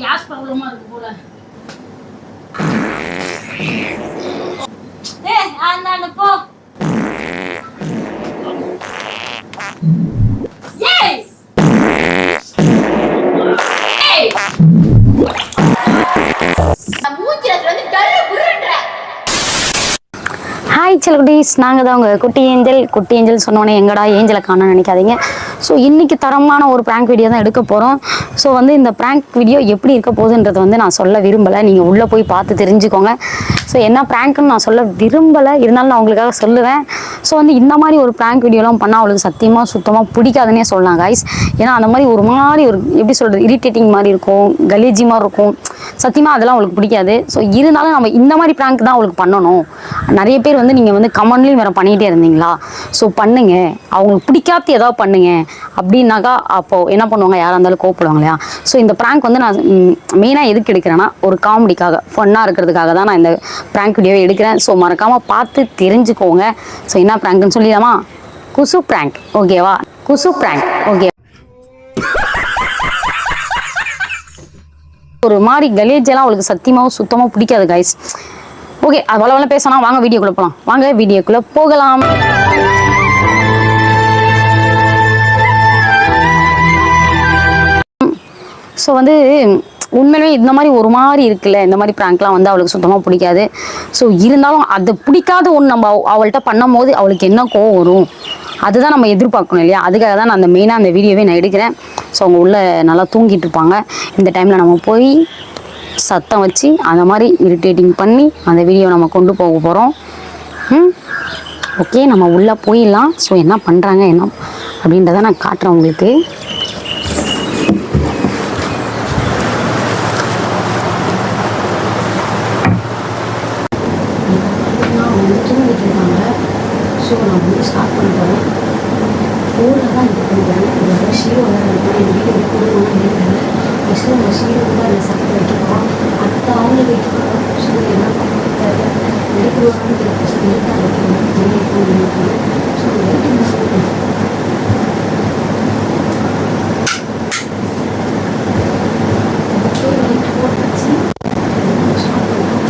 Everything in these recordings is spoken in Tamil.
கேஸ் ப்ராப்ளமா இருக்கு போல. ஏ போ. ஹாய் செல்குட்டீஸ் நாங்கள் தான் உங்கள் குட்டி ஏஞ்சல். குட்டி ஏஞ்சல் சொன்னோன்னே எங்கடா ஏஞ்சலை காண நினைக்காதீங்க. ஸோ இன்றைக்கி தரமான ஒரு ப்ராங்க் வீடியோ தான் எடுக்க போகிறோம் ஸோ வந்து இந்த ப்ராங்க் வீடியோ எப்படி இருக்க போகுதுன்றது வந்து நான் சொல்ல விரும்பலை. நீங்கள் உள்ளே போய் பார்த்து தெரிஞ்சுக்கோங்க. ஸோ என்ன ப்ராங்க்குன்னு நான் சொல்ல விரும்பலை. இருந்தாலும் நான் உங்களுக்காக சொல்லுவேன். ஸோ வந்து இந்த மாதிரி ஒரு ப்ராங்க் வீடியோலாம் பண்ணால் அவளுக்கு சத்தியமாக சுத்தமாக பிடிக்காதுன்னே சொல்லலாம் காய்ஸ் ஏன்னா அந்த மாதிரி ஒரு மாதிரி ஒரு எப்படி சொல்கிறது இரிட்டேட்டிங் மாதிரி இருக்கும் கலீஜி மாதிரி இருக்கும். சத்தியமாக அதெல்லாம் அவளுக்கு பிடிக்காது. ஸோ இருந்தாலும் நம்ம இந்த மாதிரி ப்ராங்க் தான் அவளுக்கு பண்ணணும். நிறைய பேர் வந்து நீங்கள் வந்து கமெண்ட்லேயும் வேறு பண்ணிகிட்டே இருந்தீங்களா? ஸோ பண்ணுங்க. அவங்களுக்கு பிடிக்காத ஏதாவது பண்ணுங்க. அப்படின்னாக்கா அப்போது என்ன பண்ணுவாங்க? யாராக இருந்தாலும் கோப்பிடுவாங்க இல்லையா? ஸோ இந்த ப்ராங்க் வந்து நான் மெயினாக எதுக்கு எடுக்கிறேன்னா ஒரு காமெடிக்காக ஃபன்னாக இருக்கிறதுக்காக தான் நான் இந்த ப்ராங்க் வீடியோவை எடுக்கிறேன். ஸோ மறக்காமல் பார்த்து தெரிஞ்சுக்கோங்க. ஸோ என்ன ப்ராங்க்னு சொல்லிடலாமா? குசு ப்ராங்க் ஓகேவா குசு ப்ராங்க் ஓகே ஒரு மாதிரி கலேஜெல்லாம் அவளுக்கு சத்தியமாகவும் சுத்தமாக பிடிக்காது கைஸ் ஓகே அது வள பேசலாம் வாங்க வீடியோக்குள்ளே போகலாம் வாங்க வீடியோக்குள்ளே போகலாம். ஸோ வந்து உண்மையிலுமே இந்த மாதிரி ஒரு மாதிரி இருக்குல்ல இந்த மாதிரி ப்ராங்க்லாம் வந்து அவளுக்கு சுத்தமாக பிடிக்காது. ஸோ இருந்தாலும் அது பிடிக்காத ஒன்று நம்ம அவள்கிட்ட பண்ணும் போது அவளுக்கு என்ன கோவம் வரும்? அதுதான் நம்ம எதிர்பார்க்கணும் இல்லையா? அதுக்காக தான் நான் அந்த மெயினாக அந்த வீடியோவே நான் எடுக்கிறேன். ஸோ அவங்க உள்ளே நல்லா தூங்கிட்டு இருப்பாங்க. இந்த டைமில் நம்ம போய் சத்தம் வச்சு அந்த மாதிரி இரிட்டேட்டிங் பண்ணி அந்த வீடியோ நம்ம கொண்டு போக போகிறோம் ம்? ஓகே நம்ம உள்ளே போயிடலாம். ஸோ என்ன பண்ணுறாங்க என்ன அப்படின்றத நான் காட்டுறேன் உங்களுக்கு. ஸோ நான் வந்து ஸ்டார்ட் பண்ண போகிறேன் ஃபோனில் தான் இது பண்ணுறேன் இதோட ஷீரோவில் இருக்கேன் எங்கள் வீட்டு போடணும்னு நினைக்கிறேன். ஃபஸ்ட்டு நம்ம ஷீரோ தான் அந்த சட்டை வைக்கிறோம் அடுத்த அவங்க வைக்கிறோம் ஸோ என்ன பண்ணுறது எடுக்கிறோம் தெரியல ஸோ நீட்டாக வைக்கணும் ஸோ வெயிட்டிங் போட்டாச்சு ஸ்டார்ட் பண்ணுறோம்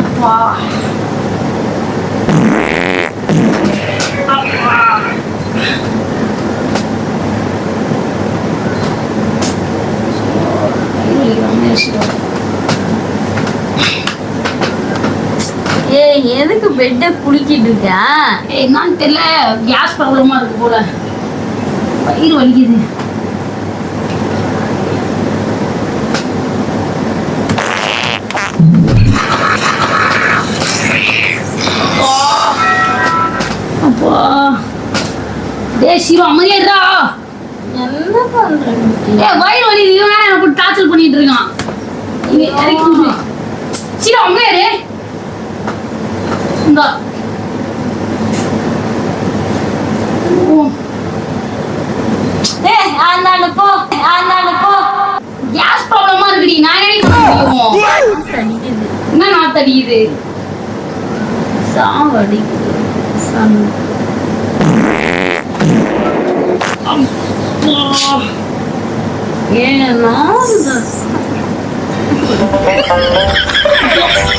அப்பா அப்பா ஏய் எதுக்கு பெட்டை குலுக்கிட்டு இருக்க ஏய், என்னன்னு தெரியல கேஸ் ப்ராப்ளமா இருக்கு போல. வயிறு வலிக்குது. அப்பா. டேய் சீரோ அமைதியா என்ன பண்ற குட்டி? ஏய் வயிறு வலிக்குது. இவன் டார்ச்சர் பண்ணிட்டு இருக்கான். இங்க இறக்கி விடு சீரோ அமைதியா இரு. இந்தா ஓ. ஏ கேஸ் ப்ராப்ளமா இருக்குடி. நான் என்ன பண்ண முடியும்? சாவடிக்குது ஏன்னா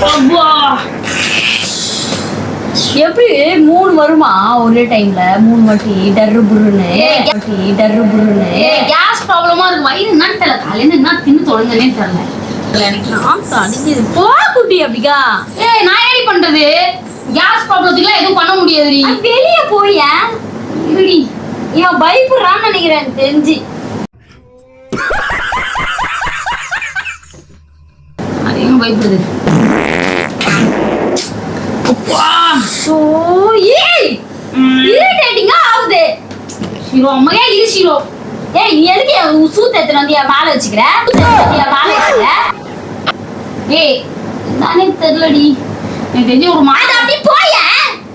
அப்பா. எப்படி? மூணு வருமா? ஒரே டைம்ல மூணு வாட்டி டர்ரு புருன்னு டர்ரு புருன்னு கேஸ் ப்ராப்ளமா இருக்கு. வயிறு என்னன்னு தெரியல. காலையில என்ன தின்னு தொலைஞ்சனே தெரியல. போ குட்டி அப்படிக்கா ஏய் நான் ஏடி பண்றது? கேஸ் ப்ராப்ளத்துக்குலாம் எதுவும் பண்ண முடியாதுடி. அது வெளிய போய இருடி. இவன் பயப்படுறான்னு நினைக்கிறேன் தெரிஞ்சு. பயப்படுது. ஸோ ஏய். இரிட்டேட்டிங்கா ஆகுது. ஷீரோ அம்மையா இரு ஷீரோ ஏய் நீ எதுக்கு என் சூத்த எடுத்துட்டு வந்து என் மேல வச்சுக்கிற? என் மேல வச்சுக்கிற? ஏய் நானே தெரியலடி. எனக்கு தெரிஞ்சு ஒரு மாதம் அப்படி போய.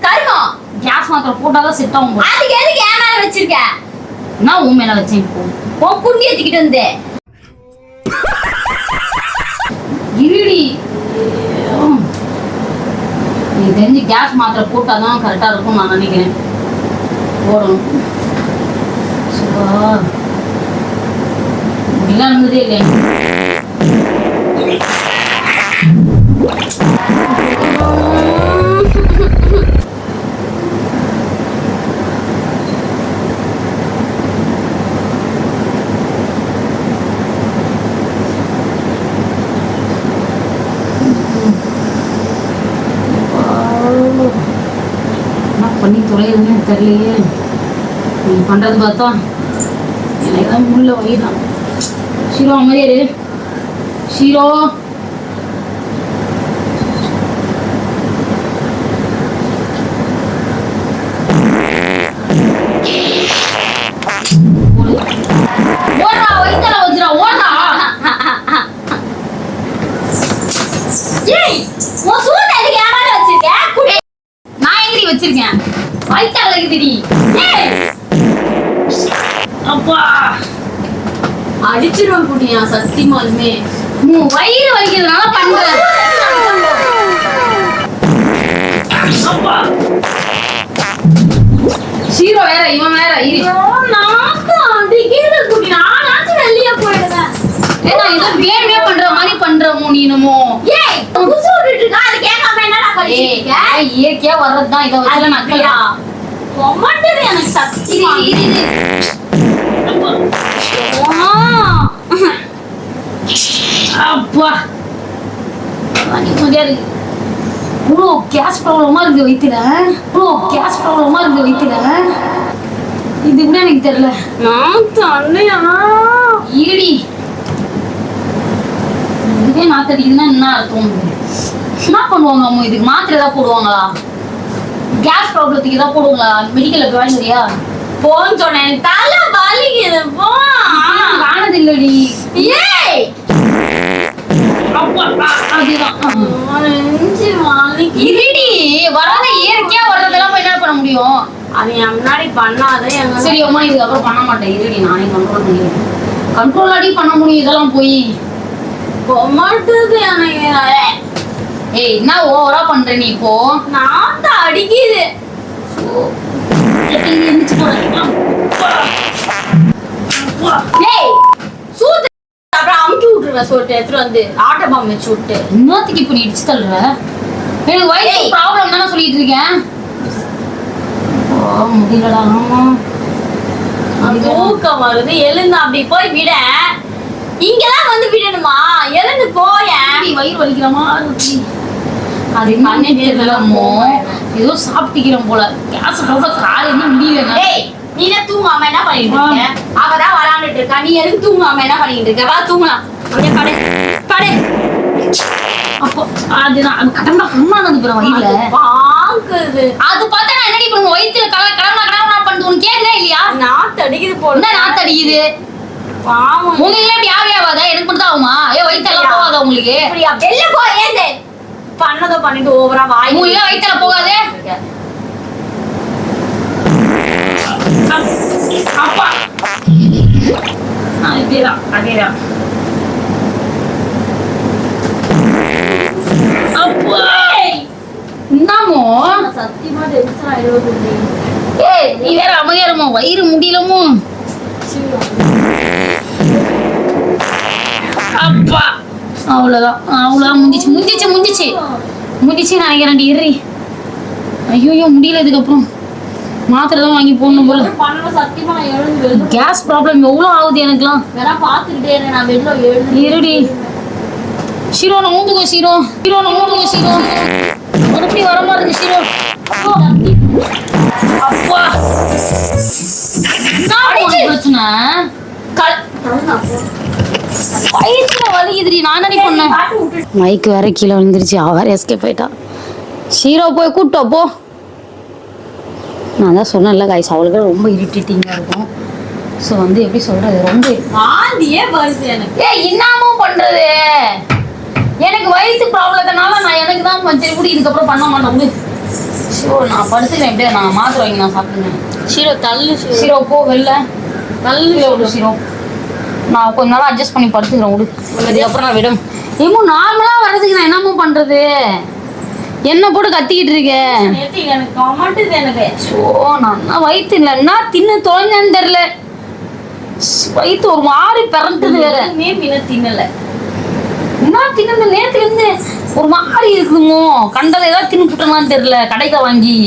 கருமம் கேஸ் மாத்திரை போட்டாதான் செட் ஆகும். அதுக்கு எதுக்கு என் மேல வச்சிருக்க? நான் உன் மேல வச்சேன் இப்போ? குண்டி ஏத்திக்கிட்டு வந்து. இருடி. எனக்கு தெரிஞ்சு கேஸ் மாத்திரை போட்டாதான் கரெக்டாக இருக்கும் நான் நினைக்கிறேன். போடணும். சுபா இப்படிலாம் இருந்ததே இல்லை தண்ணி பண்ணி தொலைதுன்னு தெரியலையே. நீ பண்றது பார்த்தா எனக்கு தான். முள்ள வழிதான் ஷீரோ அமைதியாரு ஷீரோ வச்சிருக்கேன். வயித்தால இருக்குதுடி அப்பா. அடிச்சிருவேன் குடியா சத்தியமாலுமே உன் வயிறு வலிக்கிறதுனால பண்றேன். அப்பா. ஷீரோ வேற இவன் வேற இரு. நாக்கு அடிக்கிறது குடி நானாச்சும் வெளிய போயிடுவேன். ஏன்னா ஏதோ வேணுமே பண்ற மாதிரி பண்ற நீனுமோ? ஏய் புதுசு விட்டுட்டு இருக்கா அது கேட்காம ஏய் பண்ணிட்டு ஏய், இயற்கையா வர்றதுதான் இதை வச்சு நக்கலா பொம்மட்டது எனக்கு இரு இரு அப்பா. இருக்கு. இவ்வளோ கேஸ் ப்ராப்ளமா இருக்கு வயிற்றுல இவ்வளோ கேஸ் ப்ராப்ளமா இருக்கு வயிற்றுல இது கூட எனக்கு தெரியல. நான் தண்ணியா இருடி இதுவே நாத்தடிக்குதுன்னா என்ன அர்த்தம்? என்ன பண்ணுவாங்க அம்மா இதுக்கு? மாத்திரை ஏதாவது போடுவாங்களா? கேஸ் ப்ராப்ளத்துக்கு ஏதாவது போடுவாங்களா? மெடிக்கல்ல போய் வாங்கிறியா போன்னு சொன்னேன். தலை வலிக்குது போ. ஆனது இல்லடி ஏய்! வராத இயற்கையா வர்றதெல்லாம் போய் என்ன பண்ண முடியும்? அது என் முன்னாடி பண்ணாத சரி அம்மா இதுக்கப்புறம் பண்ண மாட்டேன். இருடி நானே கண்ட்ரோல் பண்ணிடுறேன் கண்ட்ரோல் அடி பண்ண முடியும் இதெல்லாம் போய். எனக்கு ஏய் என்ன ஓவரா பண்ற நீ இப்போ? நான் தான் அடிக்குது. அப்புறம் அமுக்கி விட்டுருவேன் சொல்லிட்டு எடுத்துட்டு வந்து ஆட்டோ பாம்பு வச்சு விட்டு இன்னத்துக்கு இப்ப நீ இடிச்சு தள்ளுற? எனக்கு வயிற்று ஏய். ப்ராப்ளம் தானே சொல்லிட்டு இருக்கேன். முடியலடா. ஆமா. தூக்கம் வருது. எழுந்து அப்படி போய் விட. இங்கதான் வந்து விடணுமா? எழுந்து போயேன். நீ வயிறு வலிக்கிற மாதிரி இருக்கு. அது என்னன்னே தெரியலமோ ஏதோ சாப்பிட்டுக்கிறேன் போல. கேஸ் ப்ராப்ளம் காலையில முடியல டேய் நீ தூங்காம என்ன பண்ணிட்டு இருக்க அவதான் விளாண்டுட்டு இருக்கா. நீ எதுக்கு தூங்காம என்ன பண்ணிட்டு இருக்க? வா தூங்கலாம். அப்படியே படு. படு. அப்போ அது கடம்பா கம்மானது பிற வயிறுல பாக்குது. அது பார்த்தா நான் என்னடி பண்ணுங்க வயிற்றுல கல கடம்பா கடம்பா பண்ணுது. உனக்கு கேக்குதா இல்லையா? நாத்து அடிக்குது போல. என்ன நாத்து அடிக்குது பாவம் உங்களுக்கு ஆவி ஆகாதா எனக்கு மட்டும் ஆகுமா? ஏ வயிற்றெல்லாம் போகாதா உங்களுக்கு? அப்படியா வெளில போ ஏந்து. பண்ணதோ பண்ணிட்டு ஓவரா வாய் உங்களுக்கு போகாதே. அப்- அப்பா அதேதான். அப்பா. என்னமோ? சத்தியமா டென்ஷன் ஏய் நீ வேற அமைதியா இருமோ வயிறு முடியலமோ? அப்பா. அவ்வளோதான் அவ்வளோதான் முந்திச்சு முந்திச்சு முந்திச்சு. முந்திச்சு நினைக்கிறேன் இறி ஐயோ முடியல இதுக்கப்புறம். மாத்திரை தான் வாங்கி போடணும் போல. கேஸ் ப்ராப்ளம் எவ்வளோ ஆகுது எனக்குலாம் இருடி. ஷீரோ நான் ஊந்துக்கோ ஷீரோ. ஷீரோ நான் ஊந்துக்கோ ஷீரோ. மறுபடியும் வர மாதிரி இருக்கு ஷீரோ. அப்பா. பிரச்சனை. மைக் வேற கீழே விழுந்துருச்சு. அவ வேற எஸ்கேப் ஆயிட்டா. ஷீரோ போய் கூப்பிட்டோ போ. நான் தான் சொன்னேன்ல கைஸ் அவளுக்கு ரொம்ப இரிட்டேட்டிங்காக இருக்கும். ஸோ வந்து எப்படி சொல்றது? ரொம்ப வாந்தியே வருது எனக்கு. ஏ என்னமும் பண்றது? எனக்கு வயிற்று ப்ராப்ளத்தினால நான் எனக்கு தான் சரி கூட இதுக்கப்புறம் பண்ண மாட்டேன். ஷோ நான் படுத்துக்கிறேன். எப்படியா நான் மாத்திரை வாங்கி நான் சாப்பிடுங்க சீரோ தள்ளு சீரோ போ வெளில. நல்ல விடு சீரோ நான் கொஞ்ச நாள் அட்ஜஸ்ட் பண்ணி படுத்துக்கிறேன் விடு. இதுக்கப்புறம் நான் விடும் ஏமோ நார்மலாக வர்றதுக்கு நான் என்னமோ பண்ணுறது என்ன போட்டு கத்திக்கிட்டு இருக்கேன் ஸோ நான் வயிற்று இல்லை என்ன தின்னு தொலைஞ்சேன்னு தெரில. வயிற்று ஒரு மாதிரி பிறந்துது வேற. எதுவுமே பின்ன தின்னல. என்ன தின்னு நேத்துல இருந்து ஒரு மாதிரி இருக்குமோ? கண்டதை ஏதாவது தின்னு புட்டமான்னு தெரியல கடைக்கு வாங்கி.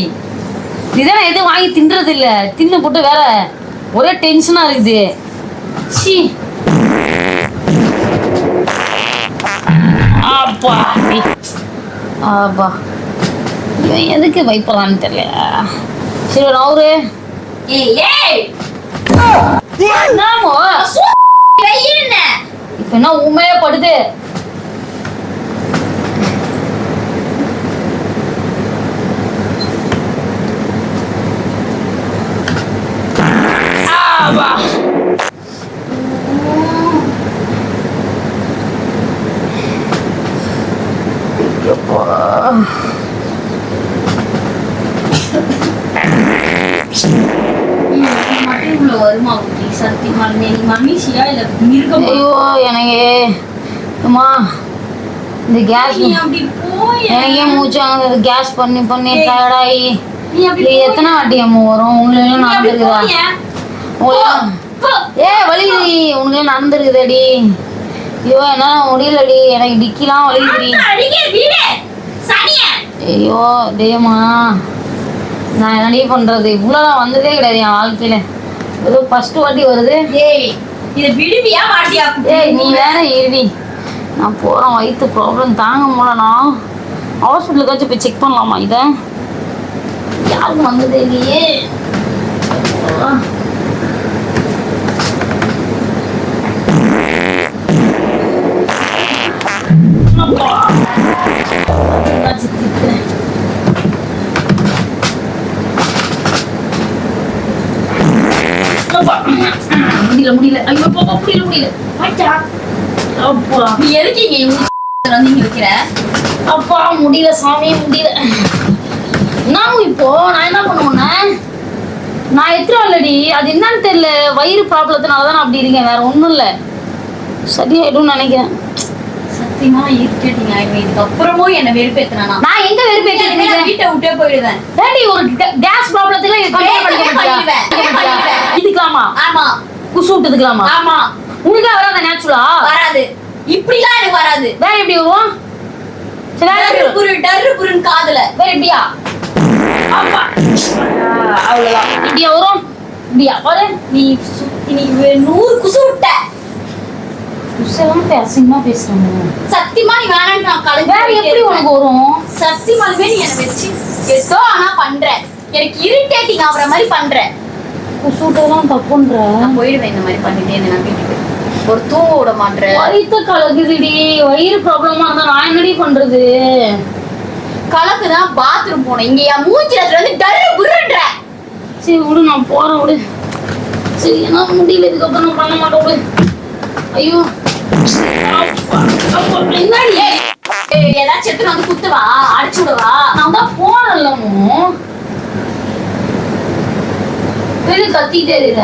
இதான் எதுவும் வாங்கி தின்றது இல்ல தின்னு போட்டு வேற ஒரே டென்ஷனா இருக்குது. சி அப்பா அப்பா இவன் எதுக்கு வைப்பலான்னு தெரியல. சரி அவரு ஏய் இப்ப என்ன உண்மையா படுது? ஆவா. ஐயப்பா. மட்டும் இவ்வளவு வருமா குட்டி சத்தியமா நீ மனுஷியா இல்ல மிருகமா ஐயோ எனக்கு அம்மா இந்த கேஸ் எனக்கே மூச்சு வாங்குது. கேஸ் பண்ணி பண்ணி. டயர்டாகி இது எத்தனை வாட்டி அம்மா வரும்? உங்களுக்கு நடந்துருக்குதா? உங்களுக்கு. ஏ வலிக்குது உனக்கு நடந்துருக்குதடி. ஐயோ என்னால முடியலடி. எனக்கு டிக்கிலாம் சனிய. ஐயோ டேமா நான் என்னடி பண்றது? இவ்வளோதான் வந்ததே கிடையாது என் வாழ்க்கையில. ஏதோ ஃபர்ஸ்ட் வாட்டி வருது. ஏய் நீ வேற இருடி நான் போகிறேன் வயிற்று ப்ராப்ளம் தாங்க முடியலண்ணா ஹாஸ்பிட்டலுக்காச்சும் போய் செக் பண்ணலாமா இதை? யாருக்கும் வந்ததே இல்லையே அப்பா. அப்பா. என்னாச்சு திட்டுறேன். அப்பா. முடியல முடியல. ஐயோ அப்பா, முடியல முடியல. மாட்டா அப்பா. நீ எதுக்கீங்க வந்து இங்க வைக்கிற? அப்பா முடியல சாமி முடியல. நான் இப்போ? நான் என்ன பண்ணுவேன் நான் எத்தனை ஆல்ரெடி அது என்னன்னு தெரியல. வயிறு ப்ராப்ளத்தினால தான் நான் அப்படி இருக்கேன். வேற ஒன்றும் இல்லை. சரியாயிடும் நினைக்கிறேன். சத்தியமா இருட்டேட்டிங்க ஆயிடுவேன். இதுக்கப்புறமும் என்ன வெறுப்பேத்தினா நான் எங்க வெறுப்பேற்றிட்டு இருக்கேன் வீட்டை விட்டே போயிடுவேன். டேடி ஒரு கேஸ் ப்ராப்ளத்துக்கு? இதுக்கலாமா ஆமா. குசு விட்டதுக்கலாமா ஆமா. உனக்கே வராத நேச்சுரலா வராது. இப்படிலாம் எனக்கு வராது. வேற எப்படி வரும் டர்ரு டர்ரு புருன்னு காதுல. வேற எப்படியா? அவ்வளோதான் இப்படியா வரும்? இப்படியா? நீ நீ நூறு குசு விட்ட. புதுசெல்லாம் போய் அசிங்கமா பேசுறாங்க. சத்தியமா நீ வேணான்னு நான் கலந்து வேற எப்படி உனக்கு வரும்? சத்தியமாலுமே நீ என்ன வச்சு ஏதோ ஆனா பண்ற. எனக்கு இரிட்டேட்டிங் ஆகுற மாதிரி பண்ற. சூட்டெல்லாம் தப்புன்ற. நான் போயிடுவேன் இந்த மாதிரி பண்ணிட்டே நான் வீட்டுக்கு ஒரு தூங்க விட மாட்டேன் வயிற்று கலக்குதுடி. வயிறு ப்ராப்ளமா இருந்தா நான் என்னடி பண்றது? கலக்கு தான் பாத்ரூம் போனேன் இங்க என் மூச்சில வந்து டர்ரு புருன்ற. சரி விடு நான் போறேன் விடு. சரி என்ன முடியல. இதுக்கப்புறம் நான் பண்ண மாட்டேன் விடு. ஐயோ. அப்பா, ஏதாச்சும் எடுத்துட்டு வந்து குத்துவா அடிச்சு விடவா? நான் தான் போறேன்லமோ வெளியே கத்திட்டே இருக்க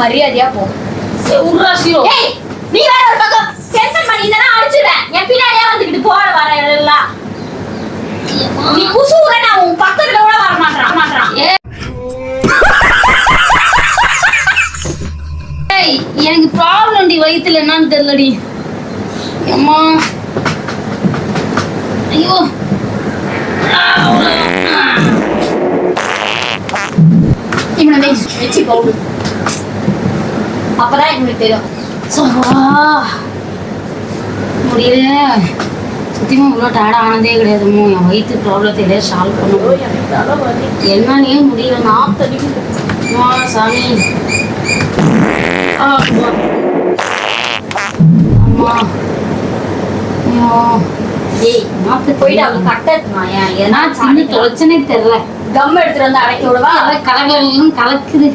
மரியாதையா போ. சரி ஏய் நீ வேற ஒரு பக்கம் டென்ஷன் பண்ணி அடிச்சிடுவேன் என் பின்னாடியே வந்துக்கிட்டு போற வர எல்லாம் நீ எனக்கு ப்ராப்ளம் டி வயித்துல என்னன்னு தெரியலடி. அம்மா. ஐயோ. இவனை வச்சு வச்சு போடு. அப்பதான் இவனுக்கு தெரியும். முடியல. சத்தியமா இவ்வளோ டயர்ட் ஆனதே கிடையாதுமோ என் வயிற்று ப்ராப்ளத்தை சால்வ் பண்ணணும். என்னன்னே முடியல சாமி. தெரியல. கம் எடுத்துட்டு வந்து அடைக்க விடவா? கல கலகலன்னு கலக்குது.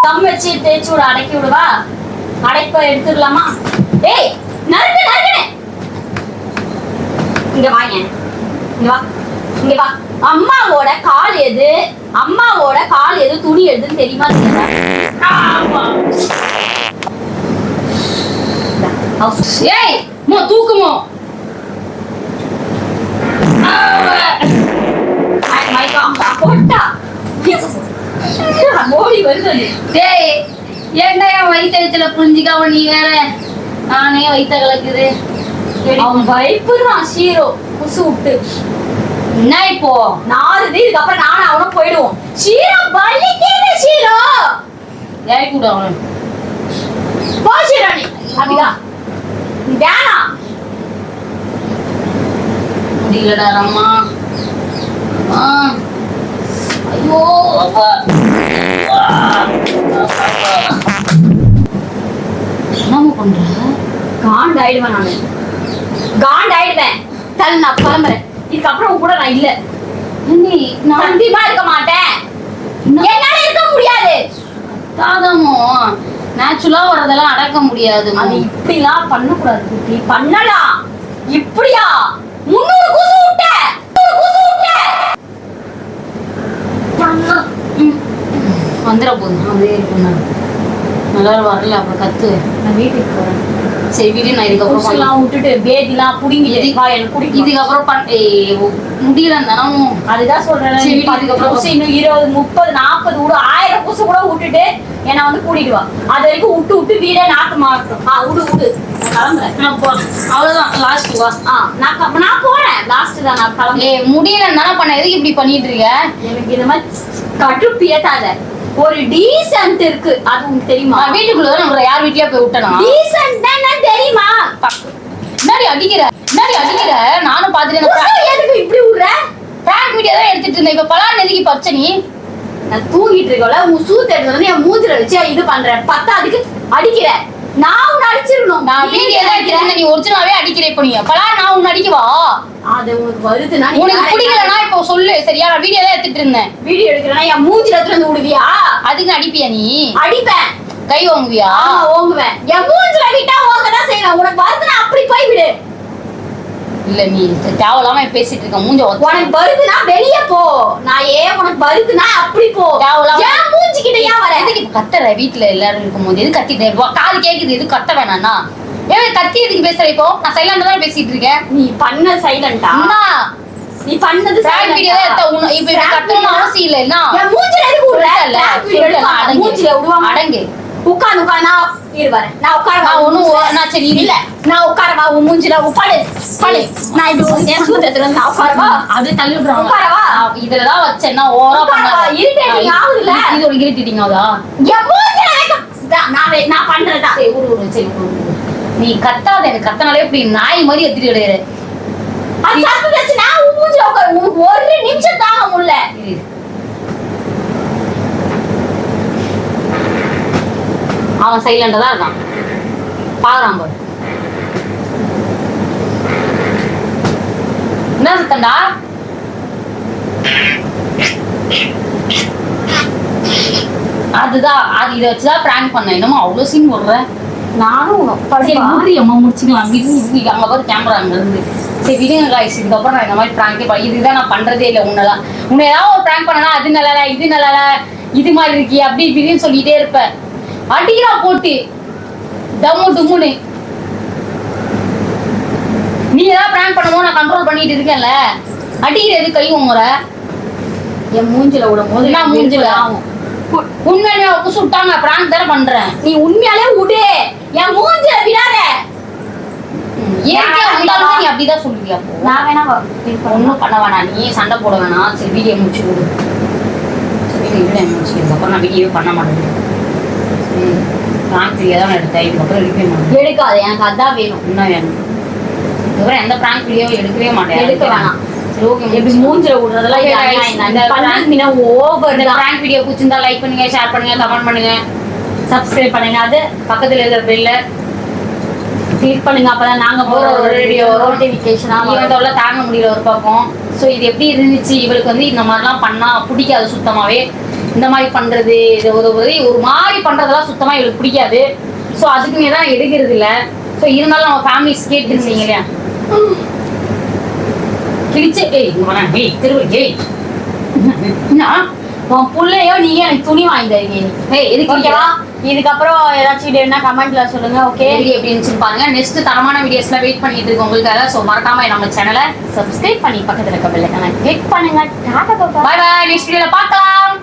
கம் வச்சு தேய்ச்சி விட அடக்கி விடுவா? அடைப்ப எடுத்துடலாமா ஏய் நறுக்கு இங்க வாங்க இங்க வா. இங்க வா. அம்மாவோட கால் எது? அம்மாவோட கால் எது? துணி எதுன்னு தெரியுமா? ஏய் மோ தூக்குமோ போட்டா. வருது. அது. டேய் ஏன்டா என் வயிற்றுல புரிஞ்சுக்காம நீ வேற? நானே வயிற்ற கலக்குது. அவன் பயப்படுறான் ஷீரோ குசு விட்டு. என்ன இப்போ? நாலுது இதுக்கப்புறம் நானும் அவனும் போயிடுவோம். ஷீரோ வலிக்குது ஷீரோ இறக்கி விடு அவனை. போ நீ. அப்படிதா நீ வேணாம் முடியலடா அம்மா ஆ. ஐயோ அப்பா. என்னம்மா பண்ற? காண்ட் ஆயிடுவேன் நானு. காண்ட் ஆயிடுவேன் தல் நான் கிளம்புறேன் இதுக்கப்புறம் கூட நான் இல்ல. நீ நான் சத்தியமா இருக்க மாட்டேன். என்னால இருக்க முடியாது. தாதாமோ நேச்சுரலா வரதெல்லாம் அடக்க முடியாது அது இப்படிலாம் பண்ணக்கூடாது குட்டி. பண்ணலாம். இப்படியா? முன்னூறு குசு விட்ட குசு விட்ட வந்துட போகுது அதே இருக்கும் நல்லா வரல அப்புறம் கத்து. நான் வீட்டுக்கு போறேன். வீடு நான் இதுக்கப்புறம் விட்டுட்டு பேதிலாம் புடிங்கிட்டு எனக்கு குடிக்க இதுக்கப்புறம் பண் ஏய், முடியல தானே அதுதான் சொல்றேன் இன்னும் இருபது முப்பது நாற்பது விடு ஆயிரம் குசு கூட விட்டுட்டு என்னை வந்து கூட்டிட்டு வா. அது வரைக்கும் விட்டு விட்டு வீடே நாட்டு மாட்டோம். ஆ விடு விடு. அவ்வளவுதான் லாஸ்ட் வா? ஆ நான் நான் போறேன். லாஸ்ட் தான் நான் கிளம்புறேன். ஏய் முடியல தானே பண்ண? எதுக்கு இப்படி பண்ணிட்டு இருக்க? எனக்கு இந்த மாதிரி கடுப்பு ஏத்தாத. ஒரு டீசன்ட் இருக்கு. அது தெரியுமா? வீட்டுக்குள்ள நம்ம யார் வீட்லயா போய் விட்டனா? டீசன்ட் தெரியுமா? என்னடி அடிக்கிற என்னடி அடிக்கிற நானும் பாத்துட்டு எதுக்கு இப்படி விடுற? பிராங்க் வீடியோ தான் எடுத்துட்டு இருந்தேன். இப்ப பலான் எதுக்கு பச்சை நீ நான் தூங்கிட்டு இருக்கல உன் சூத்து எடுத்து வந்து என் மூஞ்சில வச்சு இது பண்றேன். பத்தாதுக்கு அடிக்கிற. நான் உன்னை அடிச்சிடணும். நான் வீடியோ தான் இருந்தேன் நீ ஒரிஜினலாவே அடிக்கிற இப்போ நீ. நான் உன்னை அடிக்கவா அது உனக்கு வருதுன்னா உனக்கு பிடிக்கலனா இப்போ சொல்லு. சரியா? நான் வீடியோ தான் எடுத்துட்டு இருந்தேன். வீடியோ எடுக்கிறேன்னா என் மூஞ்சில எடுத்துட்டு வந்து விடுவியா? அதுக்கு அடிப்பியா நீ? அடிப்பேன். கை வாங்குவியா ஆமா ஓங்குவேன். என் மூஞ்சில விட்டா ஓங்க தான் செய்வேன். உனக்கு வருதுன்னா அப்படி போய் விடு. இல்ல நீ தேவையில்லாம பேசிட்டு இருக்க. மூஞ்ச உனக்கு வருதுன்னா வெளிய போ. நான் ஏன் உனக்கு வருதுன்னா அப்படி போ. தேவையில்லாம- ஏன் மூஞ்சி கிட்ட ஏன் வர? எதுக்கு இப்ப கத்துற? வீட்டுல எல்லாரும் இருக்கும்போது எது கத்திட்டு காது கேக்குது எது கத்த வேணாம்னா. ஏன் கத்தி எதுக்கு பேசுற இப்போ? நான் சைலண்டா தான் பேசிட்டு இருக்கேன். நீ பண்ண சைலண்டா நீ பண்ணது பிராங்க் வீடியோ எடுத்த உன்ன- இப்ப கத்தணும்னு அவசியம் இல்ல என்ன என் மூஞ்சில எதுக்கு விடுற. மூஞ்சில விடுவாங்க அடங்கு. உட்காந்து உட்காந்து நான் இரு வரேன் நான் சரி. இல்ல நான் உட்காரவா உன் மூஞ்சில உட்காரு படு நான் இப்படி என் சூத்து எடுத்துட்டு வந்து நான் உட்காரவா அது தள்ளி விடுறாங்க உட்காரவா? இதுலதான் வச்சேன்னா ஓவரா உட்காரவா? பண்ணாத. irritating ஆ, ஆகுதுல்ல? இது ஒரு irritating ஆகுதா நான் நான் பண்றதா சரி விடு விடு சரி. நீ கத்தாத எனக்கு கத்தனாலே இப்படி நாய் மாதிரி எத்திட்டு கிடையாது அது சத்து வச்சு நான் மூஞ்சில உட்காரு ஒரு நிமிஷம் தாங்க முடியல அவன் சைலண்டா தான் இருக்கான் பாக்குறான் பாரு. என்ன சத்தம்டா? அதுதான் அது இதை வச்சுதான் பிராங்க் பண்ணேன். என்னமோ அவ்வளவு சீன் போடுற? நானும் சரி. மூடி அம்மா முடிச்சுக்கலாம். விடு அங்க பாரு கேமரா அங்க இருந்து. சரி விடுங்க காய்ஸ் இதுக்கப்புறம் நான் இந்த மாதிரி பிராங்கே பண்ணி இதுதான் நான் பண்றதே இல்லை உன்னெல்லாம் உன்னை ஏதாவது ஒரு பிராங்க் பண்ணனா அது நல்லா இல்ல, இது நல்லா இல்ல, இது மாதிரி இருக்கி அப்படி இப்படின்னு சொல்லிட்டே இருப்பேன் அடிக்கிறா போட்டு. தம்மு டும்முன்னு நீ ஏதாவது பிராங்க் பண்ணுமோ நான் கண்ட்ரோல் பண்ணிட்டு இருக்கேன்ல. அடிக்கிற எது கை உங்குற என் மூஞ்சில விடும் போது நான் மூஞ்சில? ஆகும். உண்மையிலே அவங்க சுட்டாங்க பிராங்க் தானே பண்றேன். நீ உண்மையாலே விடு. என் மூஞ்சில விடாத. அப்படிதான் சொல்லுவியா நான் வேணா. ஒன்றும் பண்ண வேணாம். நீ சண்டை போட வேணாம். சரி வீடியோ முடிச்சு விடு. வீடியோ முடிச்சு நான் வீடியோ பண்ண மாட்டேன் பிராங்க் வீடியோ தான் எடுத்தேன். இதுக்கப்புறம் எடுக்கவே மாட்டேன் எடுக்காத எனக்கு அதான் வேணும். என்ன வேணும். இதுக்கப்புறம் எந்த பிராங்க் வீடியோ எடுக்கவே மாட்டேன். எடுக்க வேணாம். எப்படி மூஞ்சில விடுறதெல்லாம் தான். பிராங்க் வீடியோ பிடிச்சிருந்தா லைக் பண்ணுங்க ஷேர் பண்ணுங்க கமெண்ட் பண்ணுங்க. Subscribe பண்ணுங்க. அது பக்கத்துல இருக்கிற பெல்ல கிளிக் பண்ணுங்க. அப்பதான் நாங்க போற ஒரு வீடியோ நோட்டிபிகேஷனா தொல்லை தாங்க முடியல ஒரு பக்கம். ஸோ இது எப்படி இருந்துச்சு? இவளுக்கு வந்து இந்த மாதிரிலாம் பண்ணா பிடிக்காது சுத்தமாவே. இந்த மாதிரி பண்றது இது ஒரு ஒரு ஒரு மாதிரி பண்றதெல்லாம் சுத்தமா இவளுக்கு பிடிக்காது. ஸோ அதுக்குமே தான் எடுக்கிறது இல்ல ஸோ இருந்தாலும் நம்ம ஃபேமிலிஸ் கேட்டுருந்தீங்க இல்லையா? கிழிச்சு ஏய் ஏய் திருவு ஏய். உன் புள்ளையோ நீ எனக்கு துணி வாங்கி தரீங்க ஏய் எதுக்கு ஓகேவா இதுக்கப்புறம் ஏதாச்சும் வீடியோனா கமெண்ட்ல சொல்லுங்க ஓகே? வீடியோ எப்படி நெக்ஸ்ட் தரமான வீடியோஸ்ல வெயிட் பண்ணிட்டு இருக்கு உங்களுக்காக ஸோ மறக்காம நம்ம சேனலை சப்ஸ்கிரைப் பண்ணி பக்கத்துல இருக்க பெல் ஐகானை கிளிக் பண்ணுங்க. டாடா பாய் பாய் நெக்ஸ்ட் வீடியோல பார்க்கலாம்.